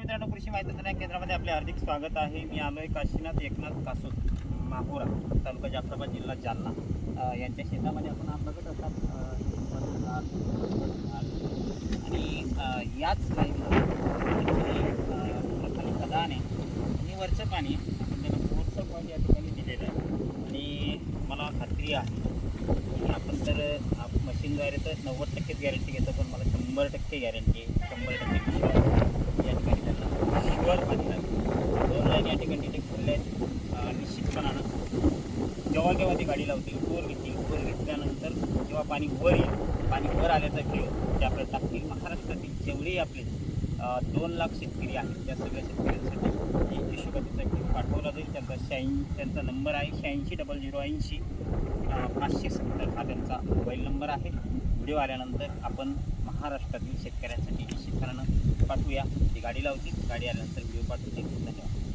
मित्रांनो कृषी माहिती तंत्रज्ञान केंद्रामध्ये आपले हार्दिक स्वागत आहे. मी आलोय काशीनाथ एकनाथ कासूत माहुरा तालुका जाफराबाद जिल्हा जालना. यांच्या शेतामध्ये आपण बघत असतात आणि याच लाईनला आहे आणि वरचं पाणी आपण त्याला पाणी या ठिकाणी दिलेलं आहे. आणि मला खात्री आहे आपण तर आप- मशीनद्वारे तर नव्वद टक्केच गॅरंटी घेतो पण मला शंभर टक्के गॅरंटी शंभर टक्के विश्वास या ठिकाणी त्यांना शुअर पाणी लागेल दोन लाईन या ठिकाणी ते खुल्ले आहेत अं, निश्चितपणानं जेव्हा केव्हा ती गाडी लावते वर घेतील वर घेतल्यानंतर जेव्हा पाणी वर येईल पाणी वर आल्याचा व्हिडिओ ते आपल्याला टाकतील महाराष्ट्रातील जेवढेही आपले दोन लाख शेतकरी आहेत त्या सगळ्या शेतकऱ्यांसाठी एक यशोगतीचा व्हिडिओ पाठवला जाईल. त्यांचा शहाऐं त्यांचा नंबर आहे शहाऐंशी डबल झिरो ऐंशी पाचशे सत्तर हा त्यांचा मोबाईल नंबर आहे. व्हिडिओ आल्यानंतर आपण महाराष्ट्रातील शेतकऱ्यांसाठी निश्चितपणानं पाठवूया. ती गाडी लावतील गाडी आल्यानंतर व्हिडिओ पाठवतील. धन्यवाद.